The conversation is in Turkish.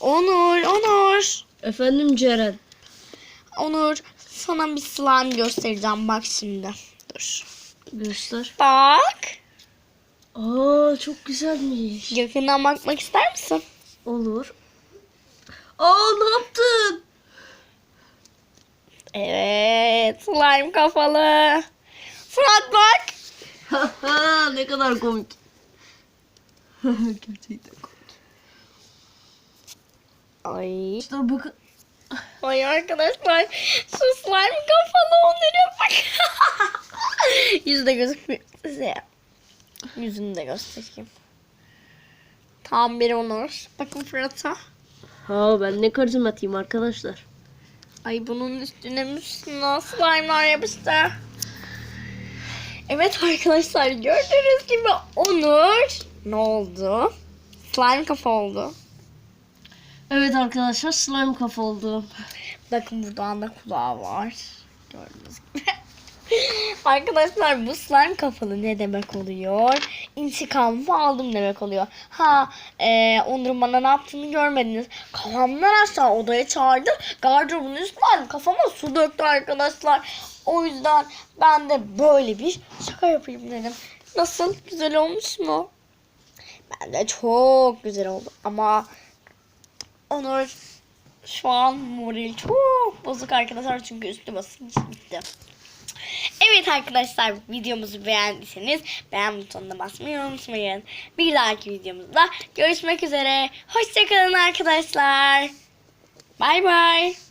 Onur, Onur. Efendim Ceren. Onur, sana bir slime göstereceğim bak şimdi. Dur. Göster. Bak. Aa çok güzelmiş. Yakından bakmak ister misin? Olur. Aa ne yaptın? Evet, slime kafalı. Fırat bak. ne kadar komik. Gerçekten komik. Ay. İşte bakın. Ay arkadaşlar şu slime kafalı Onur'a bak. Yüzü de gözükmüyor size. Yüzünü de göstereyim. Tam bir Onur. Bakın Fırat'a. Ha ben ne karizmatiyim arkadaşlar. Ay bunun üstüne müstüne slime'lar yapıştı. Evet arkadaşlar gördüğünüz gibi Onur ne oldu? Slime kafa oldu. Evet arkadaşlar slime kafa oldu. Bakın buradan da kulağı var. Gördüğünüz gibi. Arkadaşlar bu slime kafalı ne demek oluyor? İntikamımı aldım demek oluyor. Ha e, Onur'un bana ne yaptığını görmediniz. Kafamdan aşağı odaya çağırdı. Gardırobun üstünden kafama su döktü arkadaşlar. O yüzden ben de böyle bir şaka yapayım dedim. Nasıl? Güzel olmuş mu? Bence çok güzel oldu. Ama Onur şu an moral çok bozuk arkadaşlar çünkü üstü basınç bitti. Evet arkadaşlar videomuzu beğendiyseniz beğen butonuna basmayı unutmayın. Bir dahaki videomuzda görüşmek üzere. Hoşçakalın arkadaşlar. Bay bay.